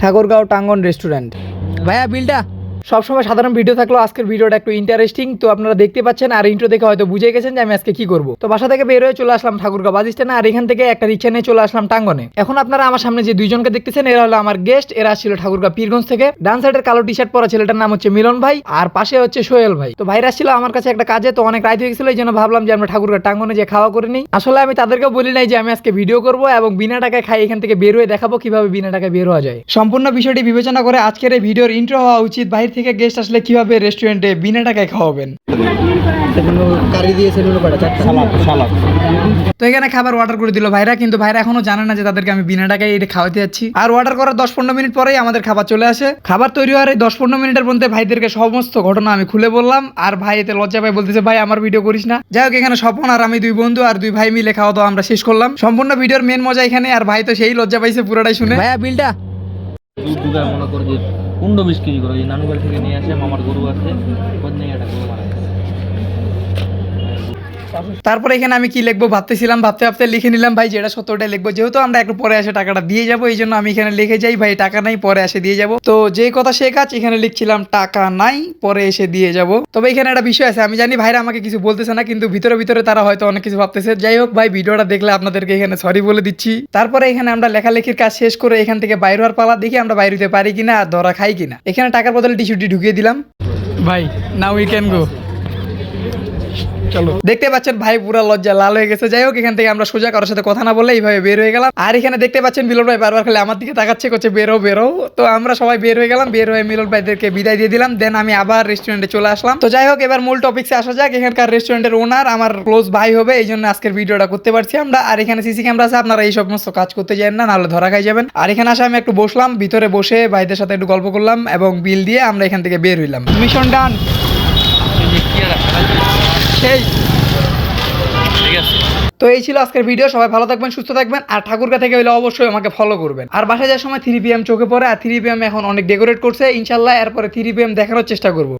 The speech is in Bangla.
ঠাকুরগাঁও টাঙ্গন রেস্টুরেন্ট। ভাইয়া বিলটা সবসময় সাধারণ ভিডিও থাকলেও আজকের ভিডিওটা একটু ইন্টারেস্টিং তো আপনারা দেখতে পাচ্ছেন আর ইন্ট্রো দেখে হয়তো বুঝে গেছেন যে আমি আজকে কি করব। তো বাসা থেকে বের হয়ে চলে আসলাম ঠাকুরগাঁও বাস স্ট্যান্ডে আর এখান থেকে একটা রিক্সা নিয়ে চলে আসলাম টাঙ্গনে। এখন আপনারা আমার সামনে যে দুইজনকে দেখতেছেন, এরা হলো আমার গেস্ট এরা ছিল ঠাকুরগাঁও পীরগঞ্জ থেকে। ডান সাইডের কালো টি শার্ট পরা ছেলেটার নাম হচ্ছে মিলন ভাই, আর পাশে হচ্ছে সোহেল ভাই। তো ভাইরা ছিল আমার কাছে একটা কাজে, তো অনেক রাত হয়ে গেছিল, এই জন্য ভাবলাম যে আমরা ঠাকুরগাঁও টাঙ্গনে যে খাওয়া করে নিই। আসলে আমি তাদেরকেও বলি নাই যে আমি আজকে ভিডিও করব এবং বিনা টাকায় খাই, এখান থেকে বের হয়ে দেখাবো কীভাবে বিনা টাকায় বের হওয়া যায়। সম্পূর্ণ বিষয়টি বিবেচনা করে আজকের এই ভিডিওর ইন্ট্রো হওয়া উচিত। বাইরে থেকে গেস্ট আসলে কীভাবে রেস্টুরেন্টে বিনা টাকায় খাওয়াবেন? কারি দিয়েছে তো এখানে খাবার অর্ডার করে দিল ভাইরা কিন্তু ভাইরা এখনও জানে না যে তাদেরকে আমি বিনা টাকায় এটা খাওয়াতে যাচ্ছি। আর অর্ডার করার দশ পনেরো মিনিট পরেই আমাদের খাবার চলে আসে। খাবার তৈরি হওয়ার এই দশ পনেরো মিনিটের মধ্যে ভাইদেরকে সমস্ত ঘটনা আমি খুলে বললাম। আর ভাই এতে লজ্জা পাই বলতেছে ভাই আমার ভিডিও করিস না। যাই হোক এখানে স্বপন আর আমি দুই বন্ধু আর দুই ভাই মিলে খাওয়া দাওয়া আমরা শেষ করলাম। সম্পূর্ণ ভিডিওর মেন মজা এখানে আর ভাই তো সেই লজ্জা পাইছে পুরোটাই শুনে। ভাইয়া বিলটা দুধ দুধ মনে করো যে পনেরো বিশ কেজি করে যে নানু বাড়ি থেকে নিয়ে আসে, মামার গরু আছে ওর একটা গরু মারা। তারপরে এখানে আমি কি লিখব? ভাবতেছিলাম, ভাবতে ভাবতে লিখে নিলাম, ভাই, যেটা সত্য লিখব। যেহেতু আমরা একটু পরে আসে টাকাটা দিয়ে যাব, এই জন্য আমি এখানে লিখে যাই, ভাই, টাকা নাই, পরে এসে দিয়ে যাব। তো যে কথা সে কাজ, এখানে লিখছিলাম, টাকা নাই, পরে এসে দিয়ে যাব। তবে এখানে একটা বিষয় আছে, আমি জানি ভাইরা আমাকে কিছু বলতেছে না, কিন্তু ভিতরে ভিতরে তারা হয়তো অনেক কিছু ভাবতেছে। যাই হোক, ভাই, ভিডিওটা দেখলে আপনাদেরকে এখানে সরি বলে দিচ্ছি। তারপরে এখানে আমরা লেখালেখির কাজ শেষ করে এখান থেকে বাইরে হওয়ার পালা, দেখি আমরা বাইরে হতে পারি কিনা আর ধরা খাই কিনা। এখানে টাকার বদলে টিস্যুটি ঢুকিয়ে দিলাম। ভাই নাও উই ক্যান গো চলো। দেখতে পাচ্ছেন ভাই পুরা লজ্জা, লাল হয়ে গেছে। যাই হোক, এখান থেকে আমরা সোজা কারোর সাথে কথা না বলে এইভাবে বের হয়ে গেলাম। আর এখানে দেখতে পাচ্ছেন মিলন ভাই বারবার খালি আমার দিকে তাকাচ্ছে, করছে, বেরো বেরো। তো আমরা সবাই বের হয়ে গেলাম, বের হয়ে মিলন ভাইদেরকে বিদায় দিয়ে দিলাম। দেন আমি আবার রেস্টুরেন্টে চলে আসলাম। তো যাই হোক, এবার মূল টপিক্সে আসা যাক। এখানকার রেস্টুরেন্টের ওনার আমার ক্লোজ ভাই হবে এই জন্য আজকের ভিডিওটা করতে পারছি আমরা। আর এখানে সিসি ক্যামেরা আছে, আপনারা এই সমস্ত কাজ করতে যান না, নাহলে ধরা খাই যাবেন। আর এখানে আসে আমি একটু বসলাম, ভিতরে বসে ভাইদের সাথে একটু গল্প করলাম এবং বিল দিয়ে আমরা এখান থেকে বের হইলাম। মিশন ডান সেই। ঠিক আছে। তো এই ছিল আজকের ভিডিও সবাই ভালো থাকবেন সুস্থ থাকবেন। আর ঠাকুরকা থেকে হলে অবশ্যই আমাকে ফলো করবেন। আর বাসায় যাওয়ার সময় থ্রি পিএম চোখে পড়ে আর থ্রি পিএম এখন অনেক ডেকোরেট করছে। ইনশাল্লাহ এরপরে থ্রি পিএম দেখানোর চেষ্টা করব।